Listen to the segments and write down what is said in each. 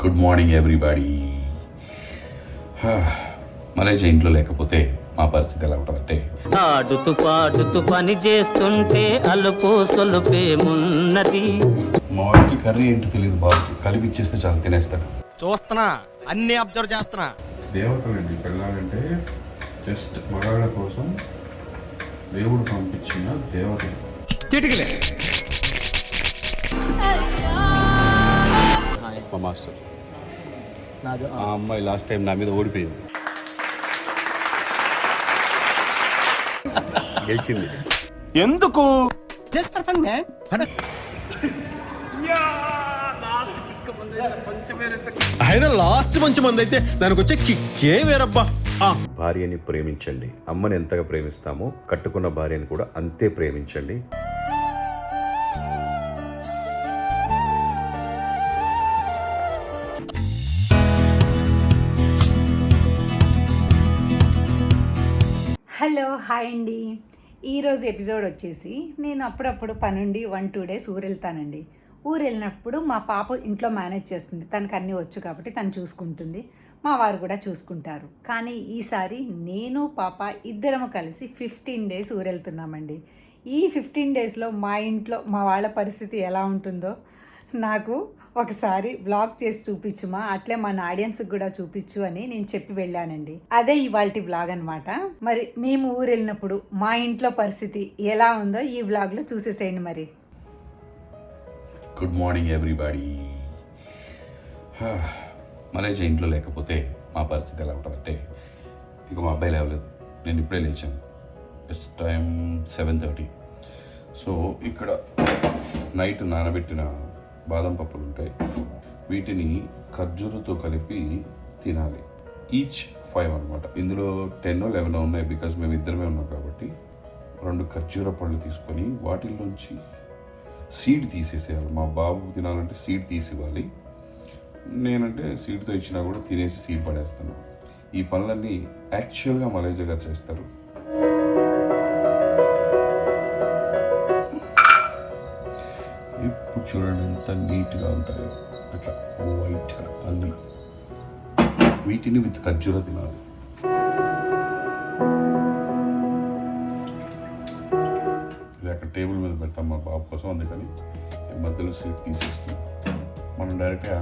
Good morning everybody Malaysia ఇంట్లో లేకపోతే మా పరిస్థితి ఎలా ఉంటుందంటే? ఆడుతూ పాడుతూ పని చేస్తుంటే అలుపు సొలుపేమున్నది మా వాడికి కర్రీ ఏంటో తెలియదు బాబు కలిపి ఇచ్చేస్తే చాలా తినేస్తాడు. చూస్తున్నా అన్ని అబ్జర్వ్ చేస్తున్నా. దేవతలండి పిల్లలంటే జస్ట్ మగాళ్ళ కోసం దేవుడు పంపించిన దేవతలు. చిటికలే. మా మాస్టర్ ఆ. అమ్మాయి లాస్ట్ టైం నా మీద ఓడిపోయింది. గెలిచింది. ఎందుకు? ఆయన లాస్ట్ మంచి మంది అయితే దానికి వచ్చే కిక్కే వేరబ్బా. భార్యని ప్రేమించండి. అమ్మని ఎంతగా ప్రేమిస్తామో కట్టుకున్న భార్యని కూడా అంతే ప్రేమించండి. హలో హాయ్ అండి. ఈరోజు ఎపిసోడ్ వచ్చేసి నేను అప్పుడప్పుడు పనుండి వన్ టూ డేస్ ఊరు వెళ్తానండి ఊరు వెళ్ళినప్పుడు మా పాప ఇంట్లో మేనేజ్ చేస్తుంది. తనకు అన్నీ వచ్చు కాబట్టి తను చూసుకుంటుంది. మా వారు కూడా చూసుకుంటారు. కానీ ఈసారి నేను పాప ఇద్దరము కలిసి ఫిఫ్టీన్ డేస్ ఊరు వెళ్తున్నామండి ఈ ఫిఫ్టీన్ డేస్లో మా ఇంట్లో మా వాళ్ళ పరిస్థితి ఎలా ఉంటుందో నాకు ఒకసారి బ్లాగ్ చేసి చూపించుమా? అట్లే మన ఆడియన్స్కి కూడా చూపించు అని నేను చెప్పి వెళ్ళానండి. అదే ఇవాళ బ్లాగ్ అనమాట మరి మేము ఊరు వెళ్ళినప్పుడు మా ఇంట్లో పరిస్థితి ఎలా ఉందో ఈ బ్లాగ్లో చూసేసేయండి మరి. గుడ్ మార్నింగ్ ఎవ్రీబడి మలేషియా ఇంట్లో లేకపోతే మా పరిస్థితి ఎలా ఉంటుందంటే ఇక మా అబ్బాయి లేవలేదు. నేను ఇప్పుడే లేచాను it's time seven thirty so ఇక్కడ నైట్ నానబెట్టిన బాదం పప్పులు ఉంటాయి వీటిని ఖర్జూరతో కలిపి తినాలి. ఈచ్ ఫైవ్ అనమాట ఇందులో టెన్ లెవెన్ ఉన్నాయి బికాజ్ మేము ఇద్దరమే ఉన్నాం కాబట్టి. రెండు ఖర్జూర పళ్ళు తీసుకొని వాటిల్లోంచి సీడ్ తీసేసేయాలి. మా బాబు తినాలంటే సీడ్ తీసివ్వాలి. నేనంటే సీడ్తో ఇచ్చినా కూడా తినేసి సీడ్ పడేస్తాను. ఈ పనులన్నీ యాక్చువల్గా మలేజా గారు చేస్తారు. చూడండి ఎంత నీట్గా ఉంటాయో అట్లా వైట్గా అన్నీ. వీటిని విత్ ఖర్జూర తినాలి. ఇది అక్కడ టేబుల్ మీద పెడతాం మా బాబు కోసం అందుకని మధ్యలో సీట్ తీసేసుకుని మనం డైరెక్ట్గా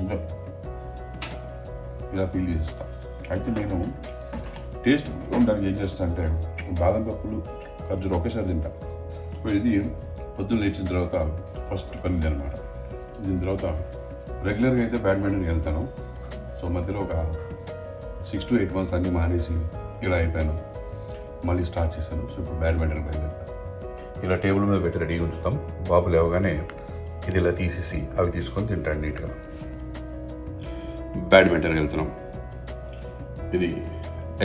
ఇంకా ఇలా ఫీల్ చేస్తాం అయితే నేను టేస్ట్ ఉండడానికి ఏం చేస్తా అంటే బాదం పప్పులు ఖర్జూరు ఒకేసారి తింటాను ఇప్పుడు ఇది పొద్దున్న లేచిన తర్వాత ఫస్ట్ పని ఇది అనమాట దీని తర్వాత రెగ్యులర్గా అయితే బ్యాడ్మింటన్కి వెళ్తాను. సో మధ్యలో ఒక సిక్స్ టు ఎయిట్ మంత్స్ అన్నీ మానేసి ఇలా అయిపోయాను. మళ్ళీ స్టార్ట్ చేశాను. సో ఇప్పుడు బ్యాడ్మింటన్ పైన ఇలా టేబుల్ మీద పెట్టి రెడీగా ఉంచుతాం. బాబు లేవగానే ఇది ఇలా తీసేసి అవి తీసుకొని తింటాడు నీట్గా. బ్యాడ్మింటన్కి వెళ్తున్నాం. ఇది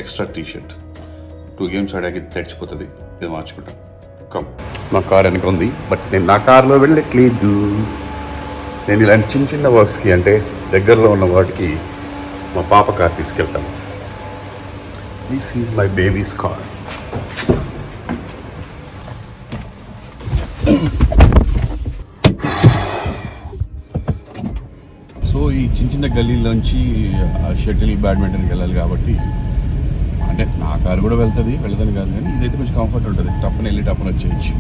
extra T shirt two games ఆడాక ఇది తెచ్చిపోతుంది ఇది మార్చుకుంటాం. కమ్ మా కార్ వెనక ఉంది. బట్ నేను నా కార్లో వెళ్ళట్లేదు నేను ఇలాంటి చిన్న చిన్న వర్క్స్కి అంటే దగ్గరలో ఉన్న వాటికి మా పాప కార్ తీసుకెళ్తాను. This is my baby's car so ఈ చిన్న చిన్న గల్లీలోంచి షటిల్ బ్యాడ్మింటన్కి వెళ్ళాలి కాబట్టి కారు కూడా వెళ్తుంది వెళ్తాను కాదు కానీ ఇదైతే కొంచెం కంఫర్ట్ ఉంటుంది. టప్పని వెళ్ళి టప్పని వచ్చేయచ్చు.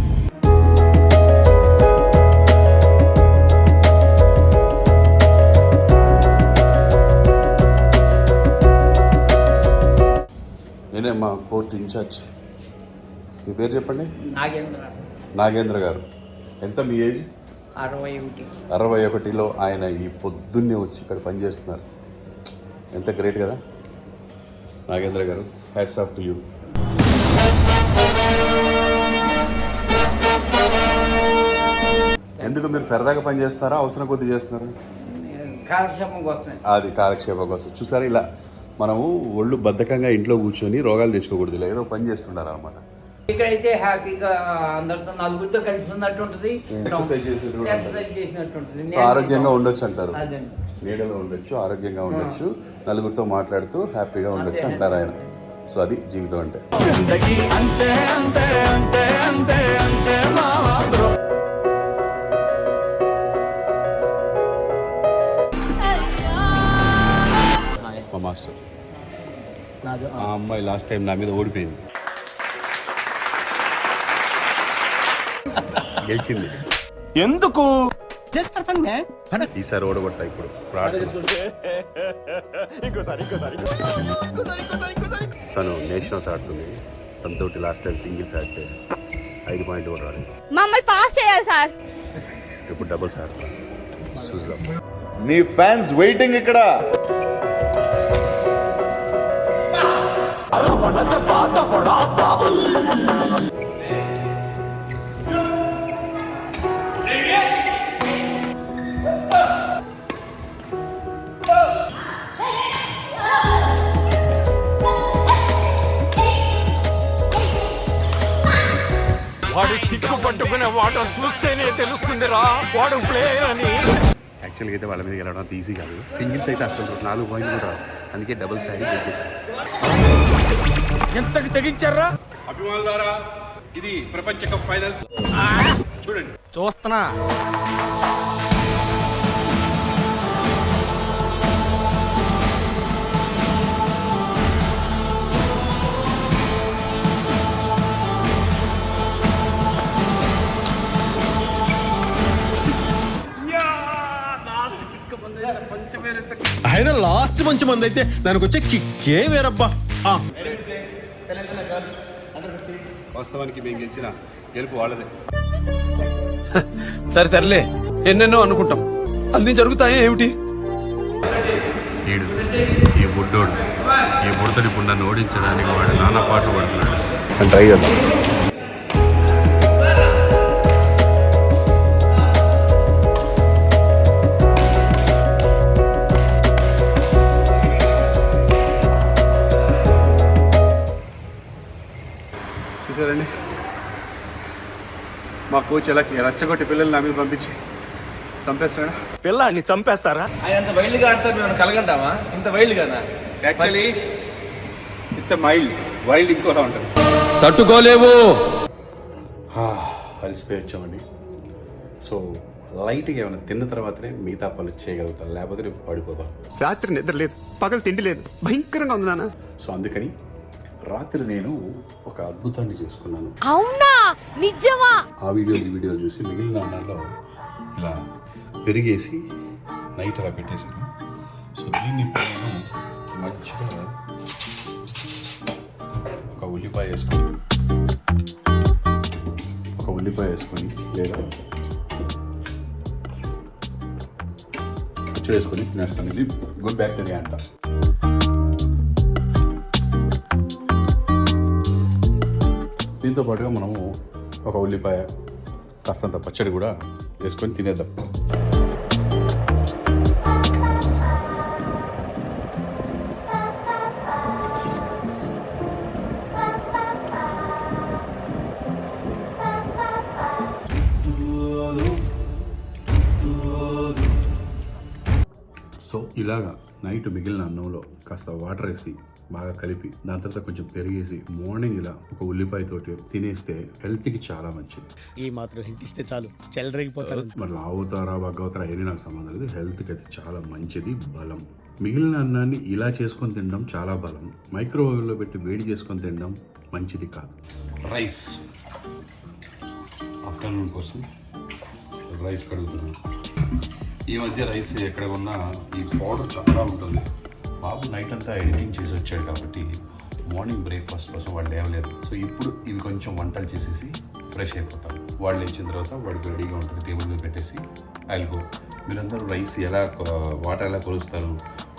నేనే మా కోర్ట్ ఇన్ఛార్జ్. మీ పేరు చెప్పండి? నాగేంద్ర. నాగేంద్ర గారు. ఎంత మీ ఏజ్? అరవై ఒకటి అరవై ఒకటిలో ఆయన ఈ పొద్దున్నే వచ్చి ఇక్కడ పనిచేస్తున్నారు. ఎంత గ్రేట్ కదా? నాగేంద్ర గారు. హ్యాట్స్ ఆఫ్ టు యూ ఎందుకు మీరు సరదాగా పని చేస్తారా? అవసరం కొద్ది చేస్తున్నారా కాలక్షేపం కోసం అది కాలక్షేపం కోసం. చూసారా ఇలా మనము ఒళ్ళు బద్ధకంగా ఇంట్లో కూర్చొని రోగాలు తెచ్చుకోకూడదు ఇలా ఏదో పని చేస్తుంటారు అనమాట ఇక్కడైతే హ్యాపీగా అందరితో నలుగురితో కలిసి ఉన్నట్టు ఉంటుంది. ఎక్సర్సైజ్ చేసినట్టు ఆరోగ్యంగా ఉండొచ్చు అంటారు. అదండి నీడలో ఉండొచ్చు ఆరోగ్యంగా ఉండొచ్చు నలుగురితో మాట్లాడుతూ హ్యాపీగా ఉండొచ్చు అంటారు ఆయన. సో అది జీవితం అంటే. అంతే అంతే అంతే అంతే అంతే మా మాస్టర్. ఆ. అమ్మాయి లాస్ట్ టైం నా మీద ఓడిపోయింది. గెలిచింది. ఎందుకు? ఈసారి ఓడగొడతా ఇప్పుడు. ఇప్పుడు ఆడుతున్నా. తను నేషనల్స్ ఆడుతుంది. తనతోటి లాస్ట్ టైం సింగిల్స్ ఆడితే ఐదు పాయింట్ కూడా రాలేదు. మమ్మల్ని పాస్ చేయాలి సార్. ఇప్పుడు డబుల్స్ ఆడుతున్నా చూద్దాం. నీ ఫ్యాన్స్ వెయిటింగ్ ఇక్కడ. పట్టుకునే వాటర్ చూస్తేనే తెలుస్తుందిరా. వాడు ప్లేయర్ అని. యాక్చువల్గా అయితే వాళ్ళ మీద గెలవడం అంత ఈజీ కాదు. సింగిల్స్ అయితే అసలు నాలుగు పాయింట్లు కూడా రావు. అందుకే డబుల్స్ ఆడి గెలిచేసాను ఎంతకి తెగించారా? అభిమానులారా ఇది ప్రపంచ కప్ ఫైనల్స్ చూడండి. చూస్తున్నా ఆయన లాస్ట్ మంచి మంది అయితే దానికి వచ్చే కిక్కే వేరబ్బా? ఆ. వాస్తవానికి మేము గెలిచిన గెలుపు వాళ్ళదే. సరే సర్లే. ఎన్నెన్నో అనుకుంటాం. అన్ని జరుగుతాయి ఏమిటి? ఈడు ఈ బుడ్డోడు ఈ బుడతని ఇప్పుడు నన్ను ఓడించడానికి వాడు నానా పాటలు పడుతున్నాడు. ట్రై చేద్దాం మా కోచ్ ఎలా రచ్చగొట్టి పిల్లల్ని నా మీద పంపించి చంపేస్తాడా? పిల్లాన్ని చంపేస్తారా? ఆయన అంత వైల్డ్గా ఆడతారు మేము కలగంటామా ఇంత wild Gaana actually it's a mild wild ఇంకోలా ఉంటుంది. తట్టుకోలేవు. అలసిపోయి వచ్చామండి సో లైట్గా ఏమైనా తిన్న తర్వాతనే మిగతా పనులు చేయగలుగుతాను లేకపోతే పడిపోతాం రాత్రి నిద్ర లేదు పగలు తిండి లేదు భయంకరంగా ఉంది నాన్న. సో అందుకని రాత్రి నేను ఒక అద్భుతాన్ని చేసుకున్నాను. అవునా? నిజమా? ఆ వీడియో ఈ వీడియో చూసి మిగిలిన అన్నంలో ఇలా పెరిగేసి నైట్ అలా పెట్టేశాను. సో దీన్ని నేను మంచిగా ఒక ఉల్లిపాయ వేసుకొని ఒక ఉల్లిపాయ వేసుకొని లేదా పచ్చడి వేసుకొని తినేస్తాను. ఇది గుడ్ బ్యాక్టీరియా అంట. దీంతో పాటుగా మనము ఒక ఉల్లిపాయ కాస్తంత పచ్చడి కూడా వేసుకొని తినేద్దాం. నైట్ మిగిలిన అన్నంలో కాస్త వాటర్ వేసి బాగా కలిపి దాని తర్వాత కొంచెం పెరిగేసి మార్నింగ్ ఇలా ఒక ఉల్లిపాయ తోటి తినేస్తే హెల్త్కి చాలా మంచిది. ఈ మాత్రం హింట్ ఇస్తే చాలు. మరి లావుతారా బగ్గవుతారా ఏది నాకు సంబంధం లేదు. హెల్త్కి అయితే చాలా మంచిది బలం. మిగిలిన అన్నాన్ని ఇలా చేసుకొని తినడం చాలా బలం. మైక్రోవేవ్లో పెట్టి వేడి చేసుకొని తినడం మంచిది కాదు. రైస్ ఆఫ్టర్నూన్ కోసం రైస్ కడుగుతున్నాను. ఈ మధ్య రైస్ ఎక్కడ ఉన్నా ఈ పౌడర్ చాలా ఉంటుంది. బాబు నైట్ అంతా ఎడిటింగ్ చేసి వచ్చాడు కాబట్టి మార్నింగ్ బ్రేక్ఫాస్ట్ కోసం వాళ్ళు లేవలేదు. సో ఇప్పుడు ఇవి కొంచెం వంటలు చేసేసి ఫ్రెష్ అయిపోతాను. వాళ్ళు లేచిన తర్వాత వాడికి రెడీగా ఉంటుంది టేబుల్ మీద పెట్టేసి గో మీరందరూ రైస్ ఎలా వాటర్ ఎలా కొలుస్తారు?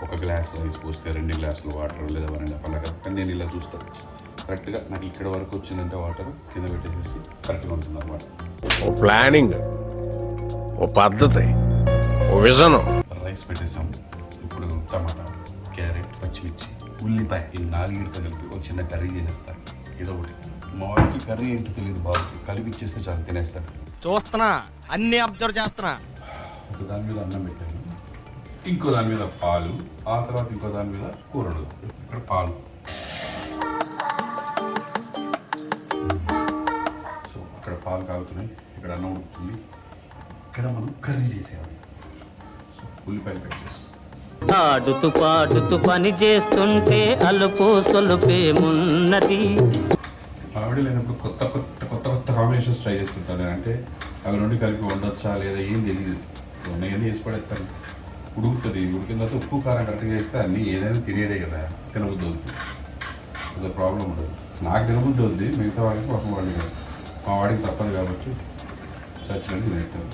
ఒక గ్లాస్ రైస్ పోస్తే రెండు గ్లాసులు వాటర్ లేదా వన్ అండ్ హాఫ్ అలాగా కానీ నేను ఇలా చూస్తాను. కరెక్ట్గా నాకు ఇక్కడ వరకు వచ్చిందంటే వాటర్ కింద పెట్టేసి కరెక్ట్గా ఉంటుంది అన్నమాట ఓ ప్లానింగ్. ఓ పద్ధతి. విజను. రైస్ పెట్టేసాం ఇప్పుడు టమాటా క్యారెట్ పచ్చిమిర్చి ఉల్లిపాయ ఈ నాలుగిటితో కలిపి ఒక చిన్న కర్రీ చేసేస్తాను ఏదో ఒకటి మా వాడికి కర్రీ ఏంటో తెలియదు బాబుకి కలిపి ఇచ్చేస్తే చాలా తినేస్తాడు చూస్తున్నా అన్ని అబ్జర్వ్ చేస్తున్నా. ఒక దాని మీద అన్నం పెట్టాను ఇంకో దాని మీద పాలు ఆ తర్వాత ఇంకో దాని మీద కూరలు. ఇక్కడ పాలు. సో అక్కడ పాలు కాగుతున్నాయి ఇక్కడ అన్నం ఉడుకుతుంది. ఇక్కడ మనం కర్రీ చేసేయాలి. సో ఉల్లిపాయలు కట్ చేస్తాం ఆడుతూ పాడుతూ పని చేస్తుంటే అలుపు సొలుపేమున్నది ఆవిడ లేనప్పుడు కొత్త కొత్త కొత్త కొత్త కాంబినేషన్స్ ట్రై చేస్తుంటాను నేను. అంటే అవి నుండి కలిపి వండొచ్చా లేదా ఏం తెలియదు ఉన్నాయని వేసి పడేస్తాను. ఉడుకుతుంది. ఉడికిన తర్వాత ఉప్పు కారం కరెక్ట్గా చేస్తే అన్నీ ఏదైనా తినేదే కదా. తినబుద్ధి అవుతుంది అది ప్రాబ్లం ఉండదు. నాకు తినబుద్ధి అవుద్ది. మిగతా వాళ్ళకి పాపం వాళ్ళు కాదు. మా వాడికి తప్పదు కాబట్టి చచ్చినట్టు తినేస్తాను.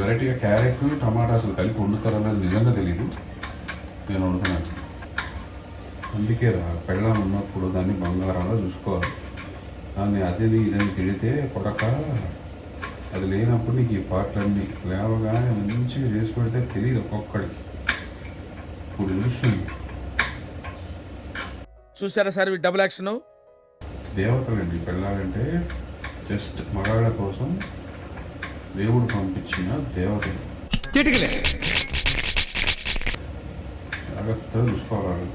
వెరైటీగా క్యారెట్ టమాటా అసలు కలిపి వండుతారన్నది నిజంగా తెలియదు నేను వండుతున్నాను. అందుకే రా పెళ్ళం ఉన్నప్పుడు దాన్ని బంగారంలో చూసుకోవాలి. దాన్ని అదిని ఇదని తిడితే కొడక అది లేనప్పుడు నీకు ఈ పాటలన్నీ లేవగానే మంచిగా చేసి పెడితే తెలియదు ఒక్కొక్కడికి. ఇప్పుడు తెలుస్తుంది చూసారా సార్ డబుల్ యాక్షన్ దేవతలండి పెళ్ళాలంటే జస్ట్ మగాళ్ళ కోసం దేవుడు పంపించిన దేవతలు. చిటికలే. జాగ్రత్తగా చూసుకోవాలి.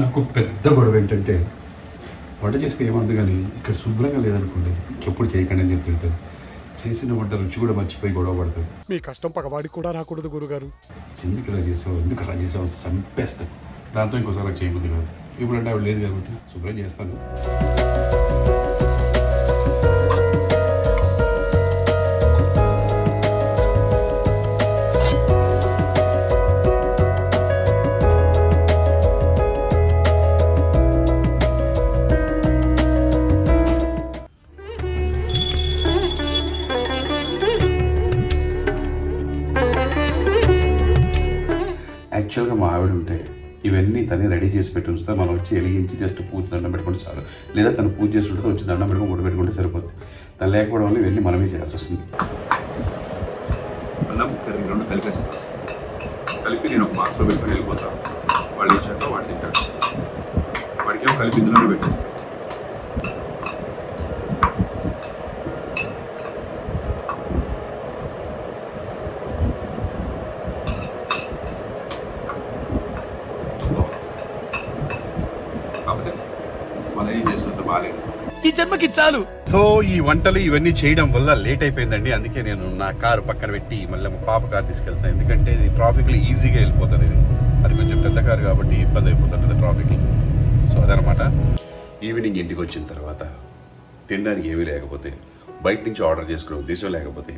నాకు పెద్ద గొడవ ఏంటంటే వంట చేస్తే ఏమంది కానీ ఇక్కడ శుభ్రంగా లేదనుకోండి ఎప్పుడు చేయకండి అని చెప్పి తిడుతుంది చేసిన వంట రుచి కూడా మర్చిపోయి గొడవ పడుతుంది మీ కష్టం పగవాడికి కూడా రాకూడదు గురుగారు. ఎందుకు ఇలా చేసావు? ఎందుకు అలా చేసావు? చంపేస్తాను దాంతో ఇంకోసారి నాకు చేయబుద్ది కాదు. ఇప్పుడంటే ఆవిడ లేదు కాబట్టి శుభ్రం చేస్తాను. తనే రెడీ చేసి పెట్టి ఉంచుతా మనం వచ్చి వెలిగించి జస్ట్ పూజ దండం పెట్టుకుంటే చాలు. లేదా తను పూజ చేసి వచ్చి దండం పెట్టుకుని గుడి పెట్టుకుంటే సరిపోతుంది తను లేకపోవడం వల్ల ఇవన్నీ మనమే చేయాల్సి వస్తుంది. అన్నం కర్రీ రెండు కలిపేస్తాను కలిపి నేను ఒక బాక్స్లో పెట్టుకుని వెళ్ళిపోతాను వాళ్ళు ఇచ్చాక వాడు తింటాడు వాడికి కలిపి ఇందులోనే పెట్టేస్తాను కాకపోతే మనం ఏం చేసినంత బాగాలేదు ఈ చాలు. సో ఈ వంటలు ఇవన్నీ చేయడం వల్ల లేట్ అయిపోయిందండి. అందుకే నేను నా కారు పక్కన పెట్టి మళ్ళీ మా పాప కారు తీసుకెళ్తాను ఎందుకంటే ఇది ట్రాఫిక్లో ఈజీగా వెళ్ళిపోతుంది. ఇది అది కొంచెం పెద్ద కారు కాబట్టి ఇబ్బంది అయిపోతుంది ట్రాఫిక్ సో అదనమాట. ఈవినింగ్ ఇంటికి వచ్చిన తర్వాత తినడానికి ఏమీ లేకపోతే బయట నుంచి ఆర్డర్ చేసుకునే ఉద్దేశం లేకపోతే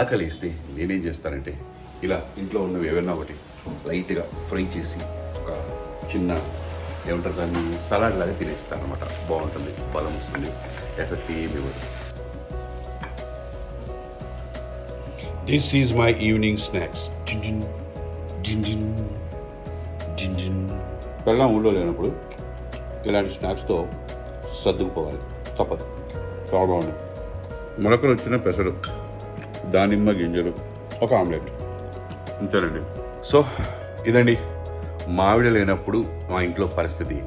ఆకలి ఇస్తే నేనేం చేస్తానంటే ఇలా ఇంట్లో ఉన్నవి ఏవైనా ఒకటి లైట్గా ఫ్రై చేసి ఒక చిన్న ఏమంటారు దాన్ని? సలాడ్ లాగా తినేస్తాను అనమాట బాగుంటుంది. బలం వస్తుంది. ఎఫెక్ట్ ఏమి ఇవ్వదు. This is my evening snacks జింజిన్ జింజిన్ జింజిన్ వెళ్ళాం ఊళ్ళో లేనప్పుడు ఇలాంటి స్నాక్స్తో సర్దుకుపోవాలి. తప్పదు. చాలా బాగుంది మొలకలు వచ్చిన పెసలు దానిమ్మ గింజలు ఒక ఆమ్లెట్. అంతేనండి సో ఇదండి. మావిడ లేనప్పుడు మా ఇంట్లో పరిస్థితి.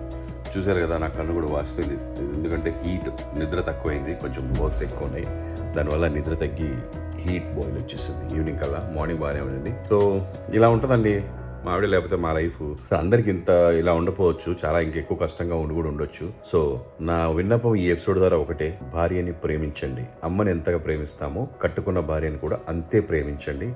చూశారు కదా నా కన్ను కూడా వాసిపోయింది. ఎందుకంటే హీట్ నిద్ర తక్కువైంది కొంచెం వర్క్స్ ఎక్కువ ఉన్నాయి. దానివల్ల నిద్ర తగ్గి హీట్ బాయిల్ వచ్చేసింది. ఈవినింగ్ కల్లా మార్నింగ్ బాగానే ఉండింది. సో ఇలా ఉంటుందండి మావిడ లేకపోతే మా లైఫ్. అందరికి ఇంత ఇలా ఉండపోవచ్చు చాలా ఇంకెక్కువ కష్టంగా ఉండి కూడా ఉండొచ్చు. సో నా విన్నపం ఈ ఎపిసోడ్ ద్వారా ఒకటే భార్యని ప్రేమించండి. అమ్మని ఎంతగా ప్రేమిస్తామో కట్టుకున్న భార్యని కూడా అంతే ప్రేమించండి.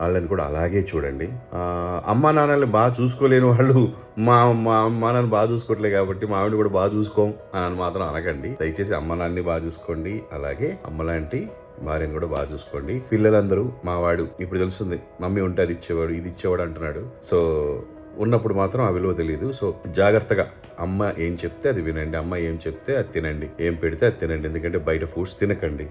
వాళ్ళని కూడా అలాగే చూడండి. ఆ, అమ్మా నాన్నల్ని బాగా చూసుకోలేని వాళ్ళు మా మా అమ్మా నాన్న బాగా చూసుకోవట్లే కాబట్టి మా ఆవిడ కూడా బాగా చూసుకోం అని మాత్రం అనకండి. దయచేసి అమ్మ నాన్నని బాగా చూసుకోండి. అలాగే అమ్మలాంటి భార్యను కూడా బాగా చూసుకోండి. పిల్లలందరూ మా వాడు ఇప్పుడు తెలుస్తుంది మమ్మీ ఉంటే అది ఇచ్చేవాడు ఇది ఇచ్చేవాడు అంటున్నాడు. సో ఉన్నప్పుడు మాత్రం ఆ విలువ తెలియదు సో జాగ్రత్తగా అమ్మ ఏం చెప్తే అది వినండి. అమ్మ ఏం చెప్తే అది తినండి. ఏం పెడితే అది తినండి. ఎందుకంటే బయట ఫుడ్స్ తినకండి.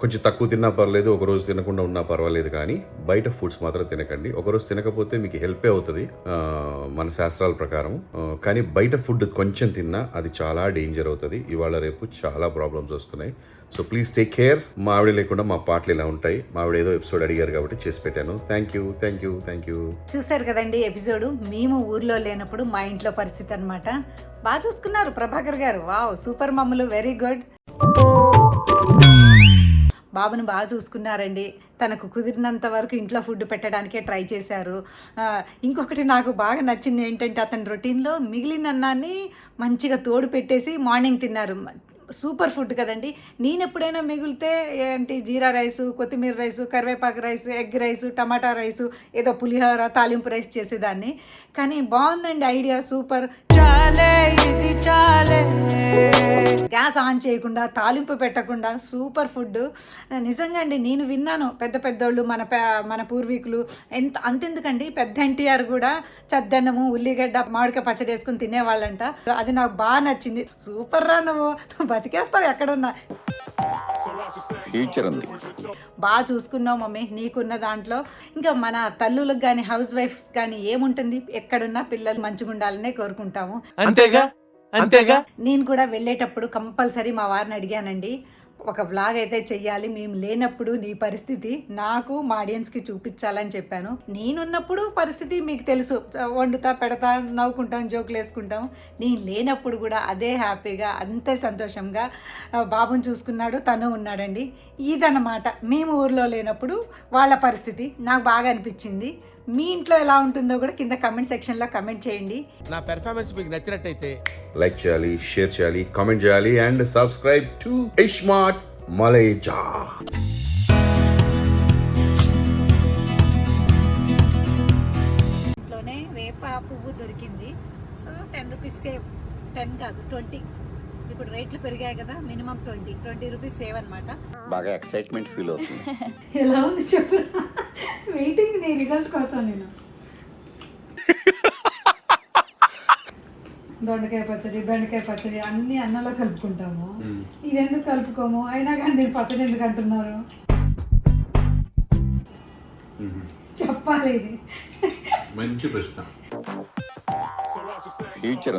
కొంచెం తక్కువ తిన్నా పర్లేదు ఒక రోజు తినకుండా ఉన్నా పర్వాలేదు కానీ బయట ఫుడ్స్ మాత్రం తినకండి. ఒక రోజు తినకపోతే మీకు హెల్పే అవుతుంది మన శాస్త్రాల ప్రకారం. కానీ బయట ఫుడ్ కొంచెం తిన్నా అది చాలా డేంజర్ అవుతుంది. ఇవాళ రేపు చాలా ప్రాబ్లమ్స్ వస్తున్నాయి. సో ప్లీజ్ టేక్ కేర్ మా ఆవిడ లేకుండా మా పాటలు ఇలా ఉంటాయి. మా ఆవిడ ఏదో ఎపిసోడ్ అడిగారు కాబట్టి చేసి పెట్టాను. Thank you thank you thank you చూశారు కదండి ఎపిసోడ్? మేము ఊర్లో లేనప్పుడు మా ఇంట్లో పరిస్థితి అనమాట బాగా చూసుకున్నారు ప్రభాకర్ గారు. వావ్ సూపర్ మమ్మలు వెరీ గుడ్ బాబుని బాగా చూసుకున్నారండి. తనకు కుదిరినంత వరకు ఇంట్లో ఫుడ్ పెట్టడానికే ట్రై చేశారు. ఇంకొకటి నాకు బాగా నచ్చింది ఏంటంటే అతని రొటీన్లో మిగిలిన అన్నాన్ని మంచిగా తోడు పెట్టేసి మార్నింగ్ తిన్నారు. సూపర్ ఫుడ్ కదండి. నేను ఎప్పుడైనా మిగిలితే ఏంటి జీరా రైసు కొత్తిమీర రైసు కరివేపాకు రైసు ఎగ్ రైసు టమాటా రైసు ఏదో పులిహోర తాలింపు రైస్ చేసేదాన్ని. కానీ బాగుందండి ఐడియా సూపర్. గ్యాస్ ఆన్ చేయకుండా తాలింపు పెట్టకుండా సూపర్ ఫుడ్. నిజంగా అండి నేను విన్నాను. పెద్ద పెద్దోళ్ళు మన పే- మన పూర్వీకులు ఎంత అంతెందుకండి? పెద్ద ఎన్టీఆర్ కూడా చద్దన్నము ఉల్లిగడ్డ మామిడికాయ పచ్చడి వేసుకుని తినేవాళ్ళంట. అది నాకు బాగా నచ్చింది. సూపర్ రా నువ్వు. నువ్వు బతికేస్తావు ఎక్కడున్నా. ఫ్యూచర్ ఉంది. బాగా చూసుకున్నావు మమ్మీ నీకున్న దాంట్లో. ఇంకా మన తల్లులకు కానీ హౌస్ వైఫ్స్ కానీ ఏముంటుంది? ఎక్కడున్నా పిల్లలు మంచిగా ఉండాలనే కోరుకుంటాము అంతేగా? అంతేగా? నేను కూడా వెళ్ళేటప్పుడు కంపల్సరీ మా వారిని అడిగానండి. ఒక వ్లాగ్ అయితే చెయ్యాలి మేము లేనప్పుడు నీ పరిస్థితి నాకు మా ఆడియన్స్కి చూపించాలని చెప్పాను. నేనున్నప్పుడు పరిస్థితి మీకు తెలుసు. వండుతా పెడతా నవ్వుకుంటాం జోకులు వేసుకుంటాం. నేను లేనప్పుడు కూడా అదే హ్యాపీగా అంతే సంతోషంగా బాబుని చూసుకున్నాడు తను ఉన్నాడండి. ఇదన్నమాట. మేము ఊర్లో లేనప్పుడు వాళ్ళ పరిస్థితి. నాకు బాగా అనిపించింది. మీ ఇంట్లో ఎలా ఉంటుందో కూడా కింద కమెంట్ సెక్షన్లో కమెంట్ చేయండి. నా పెర్ఫార్మెన్స్ మీకు నచ్చినట్టయితే లైక్ చేయాలి షేర్ చేయాలి కామెంట్ చేయాలి and subscribe to iSmart Maleja ఇంట్లోనే వేప పువ్వు దొరికింది. So ten rupees save ten కాదు ట్వంటీ ఇప్పుడు రేట్లు పెరిగాయి కదా minimum twenty twenty rupees save అనమాట బాగా ఎక్సైట్మెంట్ ఫీల్ అవుతుంది. ఎలా ఉంది చెప్పు. వెయిటింగ్ నీ రిజల్ట్ కోసం నేను. దొండకాయ పచ్చడి బెండకాయ పచ్చడి అన్ని అన్నంలో కలుపుకుంటాము. ఇది ఎందుకు కలుపుకోము? అయినా కానీ దీని పచ్చడి ఎందుకు అంటున్నారు? చెప్పాలి ఇది. మంచి ప్రశ్న. ఫ్యూచర్